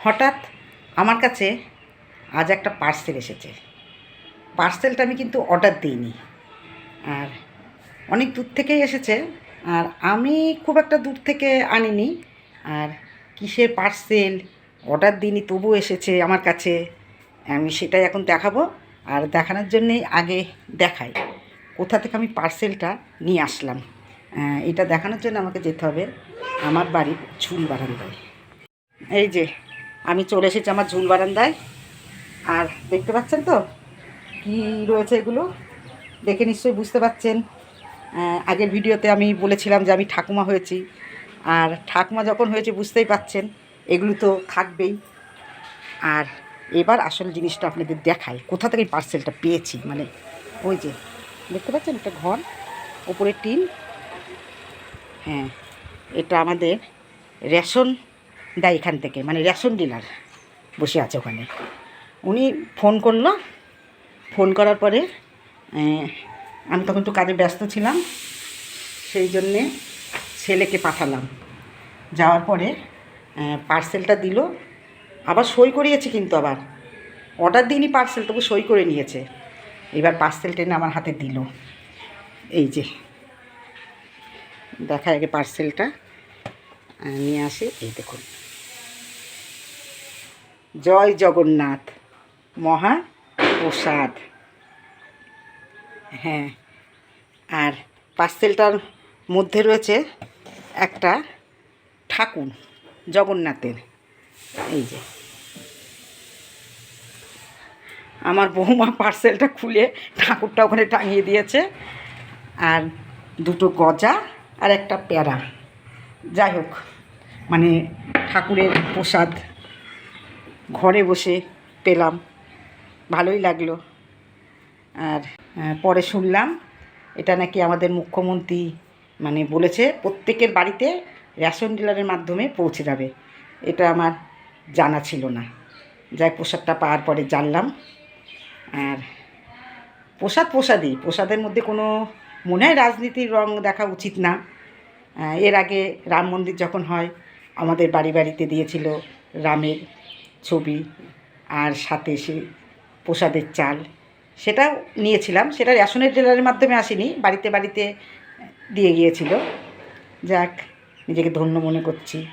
হঠাৎ আমার কাছে আজ একটা পার্সেল এসেছে। পার্সেলটা আমি কিন্তু অর্ডার দিইনি। আর অনেক দূর থেকেই এসেছে। আর আমি খুব একটা দূর থেকে আনিনি। আর কিসের পার্সেল? অর্ডার দিইনি তবু এসেছে আমার কাছে। আমি সেটাই এখন দেখাবো। আর দেখানোর জন্যেই আগে দেখাই। কোথা থেকে আমি পার্সেলটা নিয়ে আসলাম। এটা দেখানোর জন্য আমাকে যেতে হবে। আমার বাড়ির ঝুল বারান্দায়। এই যে আমি চলে এসেছি আমার ঝুল বারান্দায়। আর দেখতে পাচ্ছেন তো? কি রয়েছে এগুলো? দেখে নিশ্চয়ই বুঝতে পাচ্ছেন। আগের ভিডিওতে আমি বলেছিলাম যে আমি ঠাকুমা হয়েছি। আর ঠাকুমা যখন হয়েছে বুঝতেই পাচ্ছেন, এগুলো তো থাকবেই। আর এবার আসল জিনিসটা আপনাদের দেখাই। কোথা থেকে পার্সেলটা পেয়েছি? মানে ওই যে, দেখতে পাচ্ছেন একটা ঘর? ওপরে টিন। হ্যাঁ এটা আমাদের রেশন দেয় এখান থেকে মানে রেশন ডিলার বসে আছে ওখানে। উনি ফোন করল, ফোন করার পরে আমি তখন একটু কাজে ব্যস্ত ছিলাম, সেই জন্যে ছেলেকে পাঠালাম। যাওয়ার পরে পার্সেলটা দিল, আবার সই করিয়েছে কিন্তু আবার। অর্ডার দিইনি পার্সেল, তবু সই করে নিয়েছে। এবার পার্সেল টেনে আমার হাতে দিল। এই যে, দেখা আগে পার্সেলটা নিয়ে আসি। এই দেখুন। জয় জগন্নাথ। মহা প্রসাদ। হ্যাঁ আর পার্সেলটার মধ্যে রয়েছে একটা ঠাকুর, জগন্নাথের। এই যে। আমার বৌমা পার্সেলটা খুলে ঠাকুরটা ওখানে টাঙিয়ে দিয়েছে। আর দুটো গজা আর একটা প্যারা। যাই হোক মানে ঠাকুরের প্রসাদ ঘরে বসে পেলাম। ভালোই লাগল। আর পরে শুনলাম, এটা নাকি আমাদের মুখ্যমন্ত্রী মানে বলেছে, প্রত্যেকের বাড়িতে রেশন ডিলারের মাধ্যমে পৌঁছে যাবে। এটা আমার জানা ছিল না। যাই প্রসাদটা পাওয়ার পরে জানলাম। আর প্রসাদ প্রসাদই, প্রসাদের মধ্যে কোনো মনে হয় রাজনীতির রং দেখা উচিত না। এর আগে রাম মন্দির যখন হয়, আমাদের বাড়ি বাড়িতে দিয়েছিল রামের ছবি আর সাথে সে প্রসাদের চাল। সেটাও নিয়েছিলাম। সেটা রেশনের ডিলারের মাধ্যমে আসেনি। বাড়িতে বাড়িতে দিয়ে গিয়েছিল। যাক, নিজেকে ধন্য মনে করছি।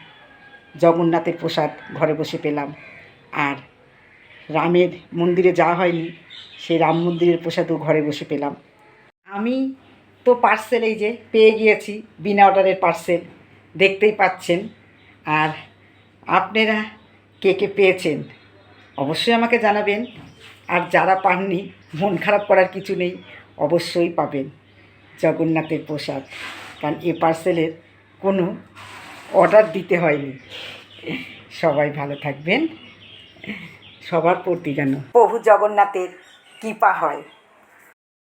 জগন্নাথের প্রসাদ ঘরে বসে পেলাম। আর রামের মন্দিরে যাওয়া হয়নি, সেই রাম মন্দিরের প্রসাদও ঘরে বসে পেলাম। আমি তো পার্সেল এই যে পেয়ে গিয়েছি, বিনা অর্ডারের পার্সেল দেখতেই পাচ্ছেন। আর আপনারা কে কে পেয়েছেন? অবশ্যই আমাকে জানাবেন। আর যারা পাননি, মন খারাপ করার কিছু নেই, অবশ্যই পাবেন জগন্নাথের প্রসাদ। কারণ এ পার্সেলের কোনো অর্ডার দিতে হয়নি। সবাই ভালো থাকবেন। সবার প্রতি যেন প্রভু জগন্নাথের কৃপা হয়।